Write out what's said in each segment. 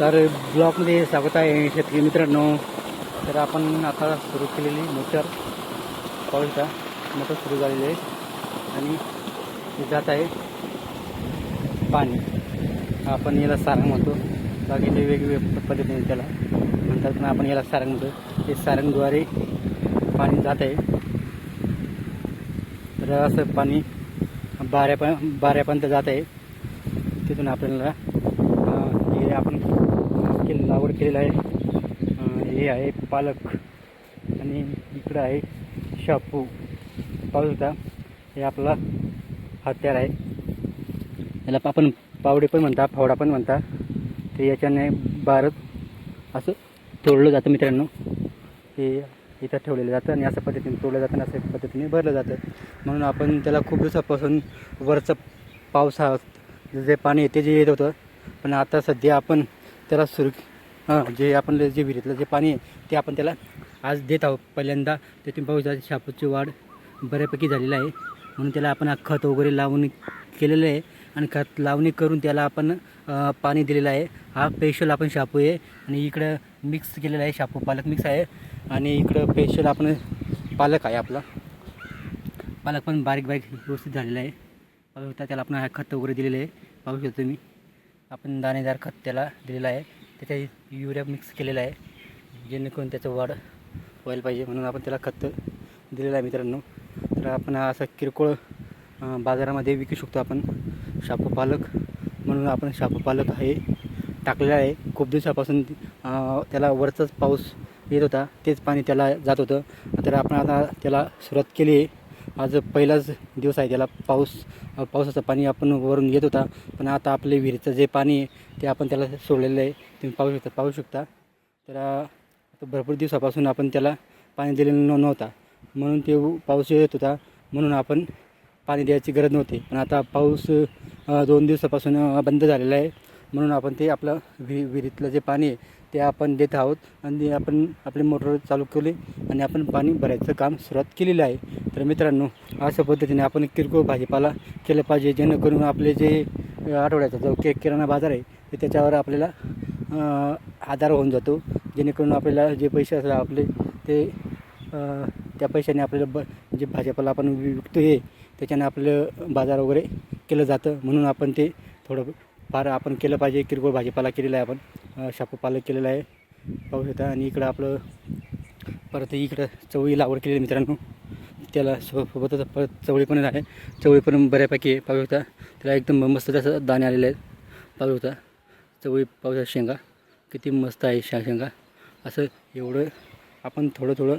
तर ब्लॉकमध्ये स्वागत आहे शेतकरी मित्रांनो. तर आपण आता सुरू केलेली मोटर. पाहू मोटर सुरू झालेली आहे. आणि जात आहे पाणी. आपण याला सारंग म्हणतो. बाकीचे वेगवेगळ्या पद्धतीने त्याला. म्हणतात पण आपण याला सारंग म्हणतो. ते सारंगद्वारे पाणी जात आहे. तर असं पाणी बाऱ्याप बाऱ्यापर्यंत जात आहे. तिथून आपल्याला आपण केलं लागवड केलेलं आहे. हे आहे पालक आणि इकडं आहे शापू. पाहू हे आपला हत्यार आहे. याला आपण पावडे पण म्हणता फावडा पण म्हणता. ते याच्याने बारत असं तोडलं जातं मित्रांनो. हे इथं ठेवलेलं जातं आणि अशा पद्धतीने तोडलं जातं आणि अशा पद्धतीने भरलं जातं. म्हणून आपण त्याला खूप दिवसापासून वरचं पावसाळ्यात जे पाणी येते जे येत होतं पण आता सध्या आपण त्याला सुरू हां जे आपण जे विहिरीतलं जे पाणी आहे ते आपण त्याला आज देत आहोत. पहिल्यांदा ते तुम्ही पाहू शकता शापूची वाढ बऱ्यापैकी झालेली आहे. म्हणून त्याला आपण खत वगैरे लावून केलेलं आहे आणि खत लावणी करून त्याला आपण पाणी दिलेलं आहे. हा पेशल आपण शापू आहे आणि इकडं मिक्स केलेला आहे शापू पालक मिक्स आहे आणि इकडं पेशल आपण पालक आहे आपला. पालक पण बारीक बारीक व्यवस्थित झालेला आहे. पाहू शकता त्याला आपण हा खत वगैरे दिलेलं आहे. पाहू शकता तुम्ही. आपण दाणेदार खत त्याला दिलेलं आहे. त्याच्यात युरिया मिक्स केलेला आहे. जेणेकरून त्याचं वाढ व्हायला पाहिजे म्हणून आपण त्याला खत दिलेलं आहे मित्रांनो. तर आपण हा असा किरकोळ बाजारामध्ये विकू शकतो आपण शापू पालक म्हणून आपण शापू पालक हे टाकलेलं आहे. खूप दिवसापासून त्याला वरचाच पाऊस येत होता. तेच पाणी त्याला जात होतं. तर आपण आता त्याला सुरुवात केली आहे. आज पहिलाच दिवस आहे त्याला पाऊस पावसाचं पाणी आपण वरून येत होता. पण आता आपले विहिरीचं जे पाणी आहे ते आपण त्याला सोडलेलं आहे. तुम्ही पाहू शकता पाहू शकता. तर भरपूर दिवसापासून आपण त्याला पाणी दिलेलं नव्हता. म्हणून ते पाऊस येत होता. म्हणून आपण पाणी द्यायची गरज नव्हती. पण आता पाऊस दोन दिवसापासून बंद झालेला आहे. म्हणून आपण ते आपलं विहिरीतलं जे पाणी आहे ते आपण देत आहोत आणि आपण आपली मोटर चालू केली आणि आपण पाणी भरायचं काम सुरुवात केलेलं आहे. तर मित्रांनो अशा पद्धतीने आपण किरकोळ भाजीपाला केला पाहिजे जेणेकरून आपले जे आठवड्याचा जो के किराणा बाजार आहे ते त्याच्यावर आपल्याला आधार होऊन जातो. जेणेकरून आपल्याला जे पैसे असतात आपले ते त्या पैशाने आपल्याला ब जे भाजीपाला आपण विकतो हे त्याच्याने आपलं बाजार वगैरे केलं जातं. म्हणून आपण ते थोडं फार आपण केलं पाहिजे किरकोळ भाजीपाला केलेला आहे आपण. शापू पालक केलेला आहे. पाहू शकता. आणि इकडं आपलं परत इकडं चवळी लागवड केलेली मित्रांनो. त्याला सोबतच परत चवळी पण आहे. चवळी पण बऱ्यापैकी आहे. पाहू शकता. त्याला एकदम मस्त असं दाणे आलेले आहेत. पाहू शकता. चवळी पाहू शकता शेंगा. किती मस्त आहे शा शेंगा. असं एवढं आपण थोडं थोडं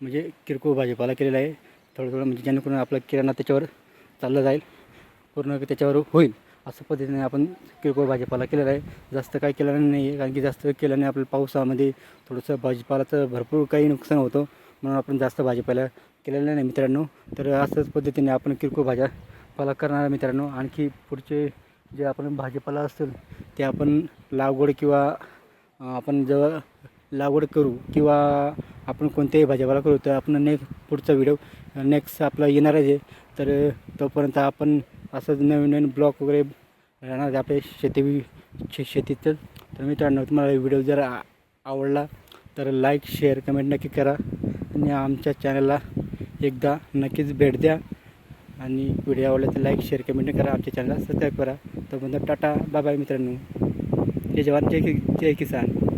म्हणजे किरकोळ भाजीपाला केलेला आहे. थोडं थोडं म्हणजे जेणेकरून आपला किराणा त्याच्यावर चाललं जाईल. पूर्ण त्याच्यावर होईल. असं पद्धतीने आपण किरकोळ भाजीपाला केलेला आहे. जास्त काय केलेला नाही आहे कारण की जास्त केल्याने आपल्या पावसामध्ये थोडंसं भाजीपालाचं भरपूर काही नुकसान होतं. म्हणून आपण जास्त भाजीपाला केलेलं नाही मित्रांनो. तर असंच पद्धतीने आपण किरकोळ भाज्यापाला करणार मित्रांनो. आणखी पुढचे जे आपण भाजीपाला असेल ते आपण लागवड किंवा आपण जेव्हा लागवड करू किंवा आपण कोणत्याही भाजीपाला करू तर आपण नेक्स्ट पुढचा व्हिडिओ नेक्स्ट आपला येणारच आहे. तर तोपर्यंत आपण असंच नवीन नवीन ब्लॉक वगैरे राहणार आपले आपल्या शेती शे शेतीचं तर मित्रांनो तुम्हाला व्हिडिओ जर आवडला तर लाईक शेअर कमेंट नक्की करा. आणि आमच्या चॅनलला एकदा नक्कीच भेट द्या. आणि व्हिडिओ आवडला तर लाईक शेअर कमेंट करा. आमच्या चॅनलला सबस्क्राईब करा. तोपर्यंत टाटा. बाय बाय मित्रांनो. जय जवान जय जय किसान.